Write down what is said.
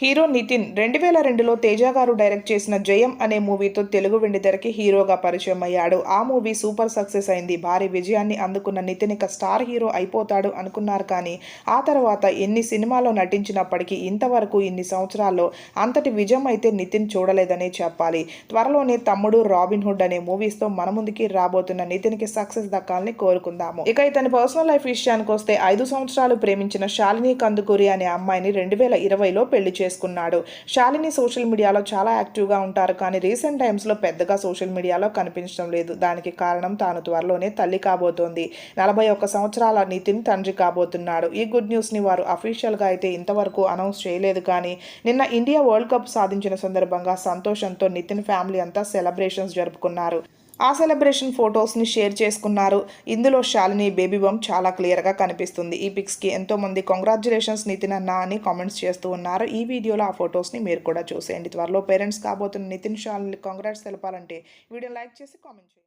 Hero Nitin రెండు వేల రెండులో తేజ గారు డైరెక్ట్ చేసిన జయం అనే మూవీతో తెలుగు వెండితెరకి హీరోగా పరిచయం అయ్యాడు. ఆ మూవీ సూపర్ సక్సెస్ అయింది. భారీ విజయాన్ని అందుకున్న నితిన్ ఇక స్టార్ హీరో అయిపోతాడు అనుకున్నారు కానీ ఆ తర్వాత ఎన్ని సినిమాల్లో నటించినప్పటికీ ఇంతవరకు ఇన్ని సంవత్సరాల్లో అంతటి విజయం అయితే నితిన్ చూడలేదనే చెప్పాలి. త్వరలోనే తమ్ముడు రాబిన్ హుడ్ అనే మూవీస్తో మన ముందుకి రాబోతున్న నితిన్కి సక్సెస్ దక్కాలని కోరుకుందాము. ఇక ఇతని పర్సనల్ లైఫ్ విషయానికి వస్తే ఐదు సంవత్సరాలు ప్రేమించిన శాలిని కందుకూరి అనే అమ్మాయిని రెండు వేల ఇరవైలో పెళ్ళి చేసుకున్నాడు. శాలిని సోషల్ మీడియాలో చాలా యాక్టివ్గా ఉంటారు కానీ రీసెంట్ టైమ్స్లో పెద్దగా సోషల్ మీడియాలో కనిపించడం లేదు. దానికి కారణం తాను త్వరలోనే తల్లి కాబోతోంది. నలభై ఒక్క సంవత్సరాల నితిన్ తండ్రి కాబోతున్నాడు. ఈ గుడ్ న్యూస్ని వారు అఫీషియల్గా అయితే ఇంతవరకు అనౌన్స్ చేయలేదు కానీ నిన్న ఇండియా వరల్డ్ కప్ సాధించిన సందర్భంగా సంతోషంతో నితిన్ ఫ్యామిలీ అంతా సెలబ్రేషన్స్ జరుపుకున్నారు. ఆ సెలబ్రేషన్ ఫొటోస్ని షేర్ చేసుకున్నారు. ఇందులో శాలిని బేబీ బమ్ చాలా క్లియర్గా కనిపిస్తుంది. ఈ పిక్స్కి ఎంతోమంది కంగ్రాచులేషన్స్ నితిన్ అన్న అని కామెంట్స్ చేస్తూ ఉన్నారు. ఈ వీడియోలో ఆ ఫొటోస్ని మీరు కూడా చూసేయండి. త్వరలో పేరెంట్స్ కాబోతున్న నితిన్ శాలిని కాంగ్రాట్స్ తెలపాలంటే వీడియో లైక్ చేసి కామెంట్ చేయండి.